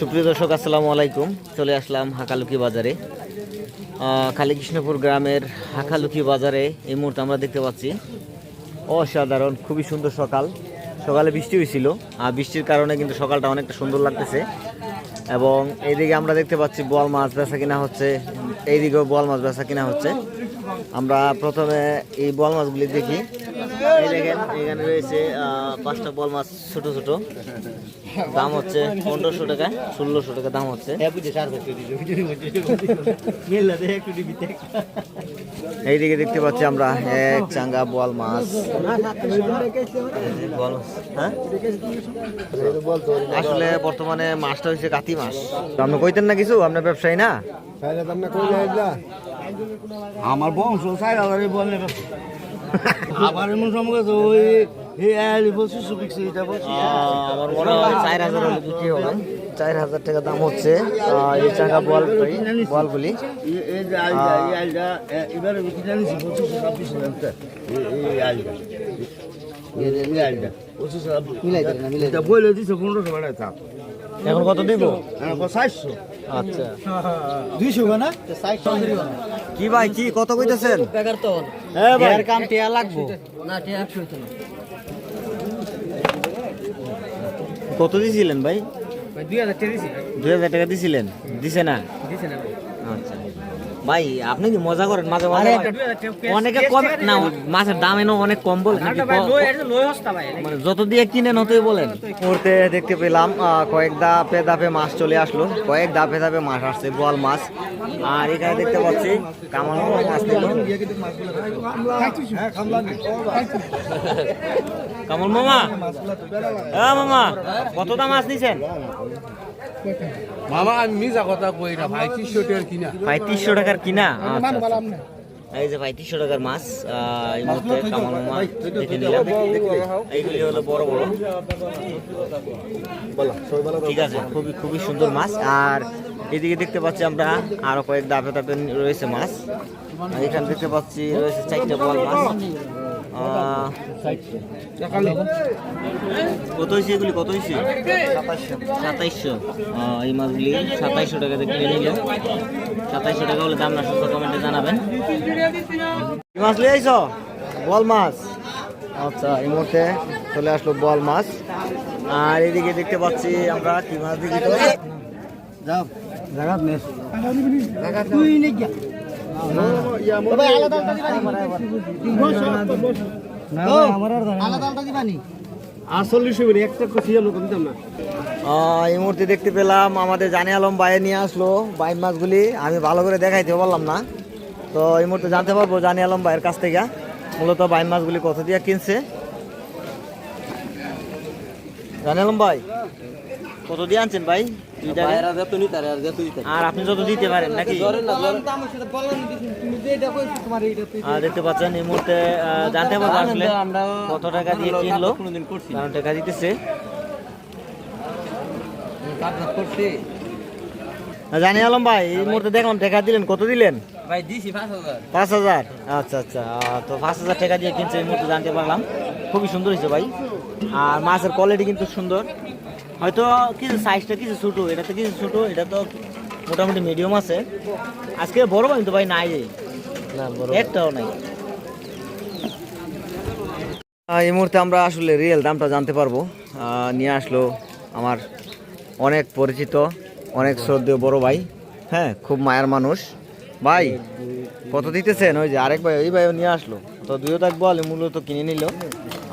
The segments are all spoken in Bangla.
সুপ্রিয় দর্শক, আসসালামু আলাইকুম। চলে আসলাম হাকালুকি বাজারে। কালীকৃষ্ণপুর গ্রামের হাকালুকি বাজারে এই মুহূর্তে আমরা দেখতে পাচ্ছি, অসাধারণ, খুবই সুন্দর সকাল। সকালে বৃষ্টি হয়েছিল, আর বৃষ্টির কারণে কিন্তু সকালটা অনেকটা সুন্দর লাগতেছে। এবং এইদিকে আমরা দেখতে পাচ্ছি বল মাছ বেচা কিনা হচ্ছে, এইদিকেও বল মাছ বেচা কিনা হচ্ছে। আমরা প্রথমে এই বোয়াল মাছগুলি দেখি। এই দেখেন এখানে রয়েছে আহ, পাঁচটা বোয়াল মাছ ছোট ছোট। দাম হচ্ছে পনেরোশো টাকা ষোলোশো টাকা দাম হচ্ছে। এইদিকে দেখতে পাচ্ছি আমরা এক চাঙ্গা বোয়াল মাছ। হ্যাঁ? আসলে বর্তমানে মাছটা হচ্ছে কাতি মাছ। তো আপনি কইতেন না কিছু? আপনার ব্যবসায়ী না? আমার বংশ বললে আবার এমন সময় ওই আমার মনে হয় চার হাজার বিক্রি হবে। চার হাজার টাকা দাম হচ্ছে এই চাঙ্গা বলে চাপ এখন কত দিব? আচ্ছা। দুইশো না কি ভাই কি কত কইতেছেন? হ্যাঁ ভাই। কাম টিয়া লাগবো। কত দিছিলেন ভাই? দুই হাজার টাকা দিছিলেন? দিছে না? দিছে না আচ্ছা। ভাই আপনি কি মজা করেন? মাঝে মাঝে অনেকে কম না মাছের দাম এনে অনেক কম বলে নাকি? মানে যত দিয়ে কিনেন হতেই বলেন। মুহূর্তে দেখতে পেলাম আহ, কয়েক ধাপে ধাপে মাছ চলে আসলো। কয়েক ধাপে ধাপে মাছ আসছে বোয়াল মাছ। আর এখানে দেখতে পাচ্ছি কামাল মামা মাছ কামাল মামা হ্যাঁ মামা কত দাম মাছ নিছেন? মামা আমি মিজা কথা কই না ভাই তিনশো টাকার কিনা। পঁয়ত্রিশশো টাকার কিনা? আচ্ছা, আচ্ছা। এই যে পঁয়ত্রিশশো টাকার মাছ এই মুহূর্তে কামাল মামা দেখে নিলাম। এইগুলি হলো বড় বড়। ঠিক আছে খুবই খুবই সুন্দর মাছ। আর এদিকে দেখতে পাচ্ছি আমরা আরও কয়েক ধাপে ধাপে রয়েছে মাছ। এখানে দেখতে পাচ্ছি রয়েছে চারটে বল মাছ। কত হয়েছে এগুলি? কত হয়েছে সাতাইশশো। এই মাছগুলি সাতাইশশো টাকা দিয়ে কিনে সাতাইশশো টাকা হলে দাম না সত্য কমেন্টে জানাবেন। মাছ বল মাছ। আচ্ছা এই মুহূর্তে চলে আসলো বল মাছ। আর এদিকে দেখতে পাচ্ছি আমরা কি মাছ দেখি তো যাও জাগাত আহ, এই মুহূর্তে দেখতে পেলাম আমাদের জানি আলম বাইরে নিয়ে আসলো বাইন মাছগুলি। আমি ভালো করে দেখাইতে পারলাম না। তো এই মুহূর্তে জানতে পারব জানি আলম ভাইয়ের কাছ থেকে। মূলত বাইন মাছগুলি কত দিয়ে কিনছে? জানি আলম ভাই। কত দিয়ে আনছেন ভাই? আর আপনি যত দিতে পারেন নাকি? আর দেখতে পাচ্ছেন এই মুহূর্তে জানতে পারব আসলে কত টাকা দিয়ে কিনলো। কারণ টাকা দিতেছে। জানি আলম ভাই এই মুহূর্তে দেখলাম টাকা দিলেন কত দিলেন? ভাই দিছি পাঁচ হাজার। আচ্ছা আচ্ছা তো পাঁচ হাজার টাকা দিয়ে কিনছে এই মুহূর্তে জানতে পারলাম। খুবই সুন্দর হয়েছে ভাই। আর মাছের কোয়ালিটি কিন্তু সুন্দর। হয়তো কিছু সাইজটা কিছু ছোটো এটা তো কিছু ছোটো এটা তো মোটামুটি মিডিয়াম আছে। আজকে বড় ভাই তো ভাই নাই একটাও নাই। এই মুহূর্তে আমরা আসলে রিয়েল দামটা জানতে পারব। নিয়ে আসলো আমার অনেক পরিচিত অনেক শ্রদ্ধেয় বড় ভাই। হ্যাঁ খুব মায়ার মানুষ। ভাই কত দিতেছেন? ওই যে আরেক ভাই ওই ভাইও নিয়ে আসলো। তো দুইও তাক বল মূলত কিনে নিল।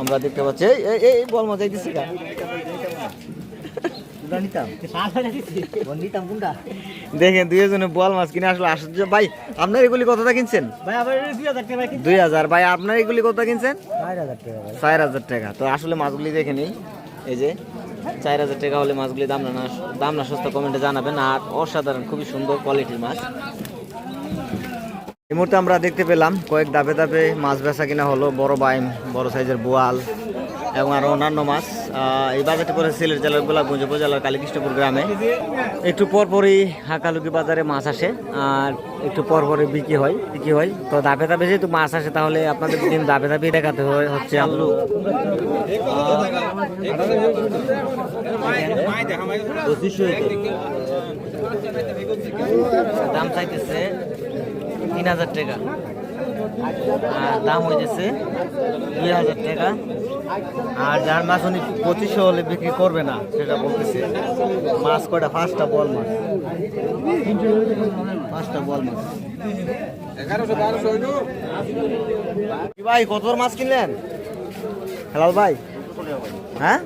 আমরা দেখতে পাচ্ছি এই এই বল মজা দিচ্ছি কা দুই দুইজনে বল মাছ কিনে আসলো। আশ্চর্য ভাই আপনার এগুলি কতটা কিনছেন? দুই হাজার ভাই আপনার এগুলি কত কিনছেন? চার হাজার টাকা তো আসলে মাছগুলি দেখে নিই। এই যে চার হাজার টাকা হলে মাছগুলি দাম না দাম না সস্তা কমেন্টে জানাবেন। আর অসাধারণ খুবই সুন্দর কোয়ালিটির মাছ। এই মুহূর্তে আমরা দেখতে পেলাম কয়েক ধাপে ধাপে মাছ বেচা কিনা হলো। বড় বাইম বড় সাইজের বোয়াল। এবং আরও অন্যান্য মাছ। এই বাজারটি পরে সিলেট জেলার গোলাপগঞ্জ উপজেলার কালীকৃষ্ণপুর গ্রামে। একটু পরপরই হাঁকালুকি বাজারে মাছ আসে, আর একটু পরপরই বিক্রি হয় বিক্রি হয়। তো ধাপে ধাপে যেহেতু মাছ আসে, তাহলে আপনাদের দিন ধাপে ধাপে দেখাতে হয় হচ্ছে আলু দাম চাইতেছে তিন হাজার টাকা। আর দাম হইতেছে দুই হাজার টাকা। আর যার মাছ উনি পঁচিশশো হলে বিক্রি করবে না, সেটা বলতেছে। মাছ কটা পাঁচটা বল মাছ। পাঁচটা বল মাছ। ভাই কত মাছ কিনলেন? হেলাল ভাই? হ্যাঁ?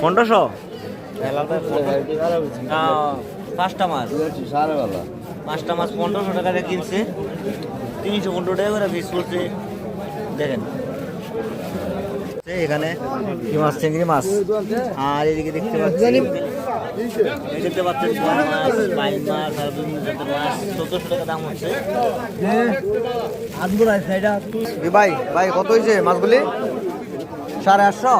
পনেরোশো? পাঁচটা মাছ। পাঁচটা মাছ পনেরোশো টাকা দিয়ে কিনছে। তিনশো পনেরো টাকা করে পিস করছে। দেখেন। এই এখানে কি মাছ চিংড়ি মাছ? আর এদিকে দেখতে পাচ্ছেন দেখতে পাচ্ছেন মাছ বাইল মাছ আর বিভিন্ন জাতের মাছ চোদ্দশো টাকা দাম হচ্ছে। ভাই ভাই কত হয়েছে মাছগুলি? সাড়ে আটশো?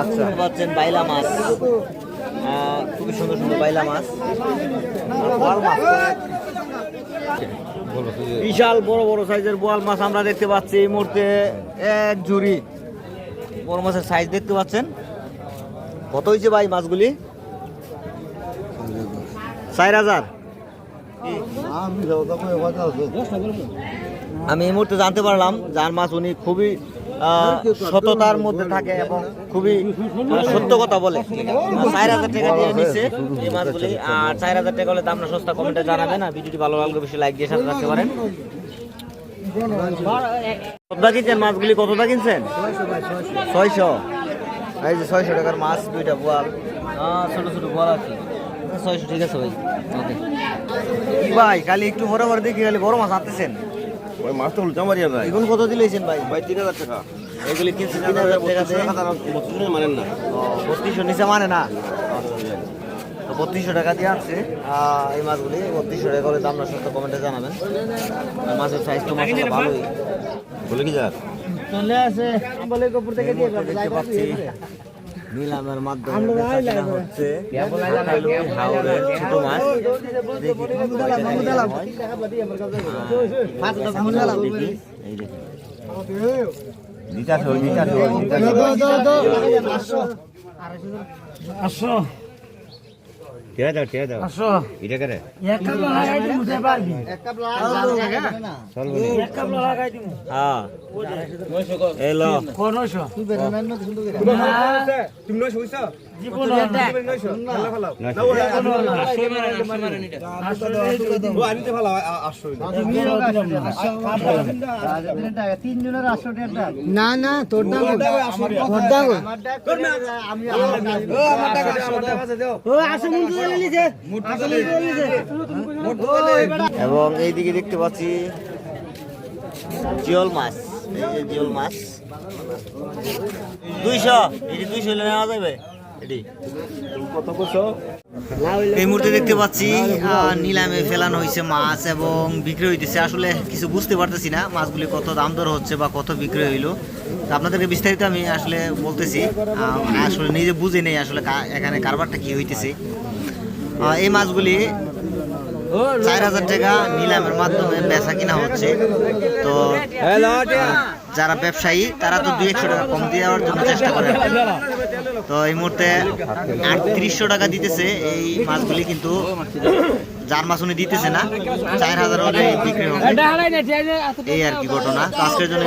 আচ্ছা। পাচ্ছেন বাইলা মাছ। খুবই সুন্দর সুন্দর বাইলা মাছ। মাছ। বিশাল বড় বড় সাইজের বোয়াল মাছ আমরা দেখতে পাচ্ছি এই মুহূর্তে। এক ঝুড়ি। বড় মাছের সাইজ দেখতে পাচ্ছেন। কত হয়েছে ভাই মাছগুলি? চার হাজার। আমি এই মুহূর্তে জানতে পারলাম যার মাছ উনি খুবই সততার মধ্যে থাকে এবং খুবই সত্য কথা বলে। চার হাজার টাকা দিয়ে নিচ্ছে এই মাছগুলি আর চার হাজার টাকা হলে দামটা সস্তা কমেন্টে জানাবেন আর ভিডিওটি ভালো লাগলে বেশি লাইক দিয়ে সাথে রাখতে পারেন। কতটা মাছগুলি? কতটা কিনছেন? ছয়শো। এই যে ছয়শো টাকার মাছ, দুইটা বোয়াল। ছোট ছোট বোয়াল আছে। ছয়শো, ঠিক আছে ভাই। ভাই, খালি একটু বড় বড় দেখি, খালি বড় মাছ আনতেছেন ওই মাছ তো উল্টা মারিয়া যায় এগুলো কত দিলেছেন ভাই? ভাই তিন হাজার টাকা। এগুলি কিনছে তিন হাজার টাকা দিয়ে? বত্রিশ মানেন না। বত্রিশশো নিচে মানে না? তো বত্রিশশো টাকা দিয়ে আহ, এই মাছগুলি বত্রিশশো টাকা করে দাম না সত্য কমেন্টে জানাবেন। মাছের সাইজ তো মাছ ভালোই। বলে কি যার? চলে আসে। দেখতে পাচ্ছি। নিলামের মাধ্যমে বেচা হচ্ছে। হাওড়ের ছোট মাছ দেখি এই টিয়া দাও টিয়া দাও। আসো। এটা করে? এক কাপ লাগাই দিমু দে পারবি। এক কাপ লাগাই না। চল বলি এক কাপ লাগাই দিমু। হ্যাঁ। এলো না না তোর দাম তোর দাম ও আসো মুন্টু চলে নিছে মুন্টু চলে নিছে এবং এইদিকে দেখতে পাচ্ছি জিওল মাছ। এই যে জিওল মাছ। দুইশো এটি দুইশো নেওয়া যাবে। এই মুহূর্তে দেখতে পাচ্ছি নিলামে ফেলানো হয়েছে মাছ এবং বিক্রি হইতেছে। আসলে কিছু বুঝতে পারতেছি না মাছগুলি কত দাম দর হচ্ছে বা কত বিক্রি হইল। আপনাদেরকে বিস্তারিত আমি আসলে বলতেছি। আহ, আসলে নিজে বুঝে নেই আসলে এখানে কারবারটা কি হইতেছে। এই মাছগুলি চার হাজার টাকা নিলামের মাধ্যমে বেচা কিনা হচ্ছে। তো যারা ব্যবসায়ী তারা তো দুই একশো টাকা কম দেওয়ার জন্য চেষ্টা করে। তো এই মুহূর্তে আটত্রিশশো টাকা দিতেছে। এই মাছগুলি কিন্তু যার মাছ উনি দিতেছে না, চার হাজার বিক্রি হবে। এই আর কি ঘটনা। আজকের জন্য